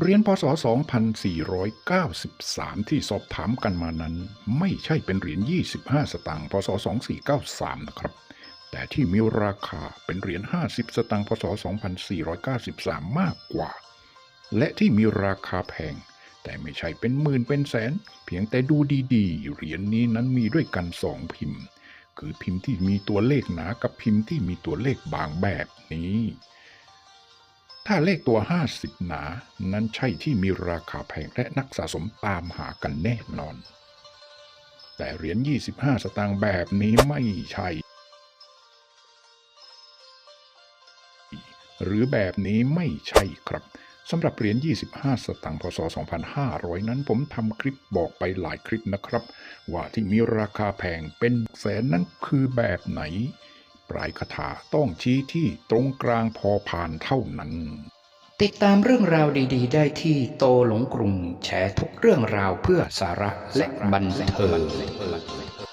เหรียญพศ 2493 ที่สอบถามกันมานั้น ไม่ใช่เป็นเหรียญ 25 สตางค์ พศ 2493 นะครับ แต่ที่มีราคาเป็นเหรียญ 50 สตางค์ พศ 2493 มากกว่า และที่มีราคาแพง แต่ไม่ใช่เป็นหมื่นเป็นแสน เพียงแต่ดูดีๆ เหรียญนี้นั้นมีด้วยกันสองพิมพ์ คือพิมพ์ที่มีตัวเลขหนากับพิมพ์ที่มีตัวเลขบางแบบนี้ ถ้าเลขตัว 50 หนา นั้นใช่ที่มีราคาแพงและนักสะสมตามหากันแน่นอน แต่เหรียญ 25 สตางค์แบบนี้ไม่ใช่ หรือแบบนี้ไม่ใช่ครับสำหรับเหรียญ 25 สตางค์ พศ 2500 นั้นผมทำคลิปบอกไปหลายคลิปนะครับ ว่าที่มีราคาแพงเป็นแสนนั้นคือแบบไหน ปลายคาถาต้องชี้ที่ตรงกลางพอผ่านเท่านั้น ติดตามเรื่องราวดีๆ ได้ที่โตหลงกรุงแชร์ทุกเรื่องราวเพื่อสาระและบันเทิง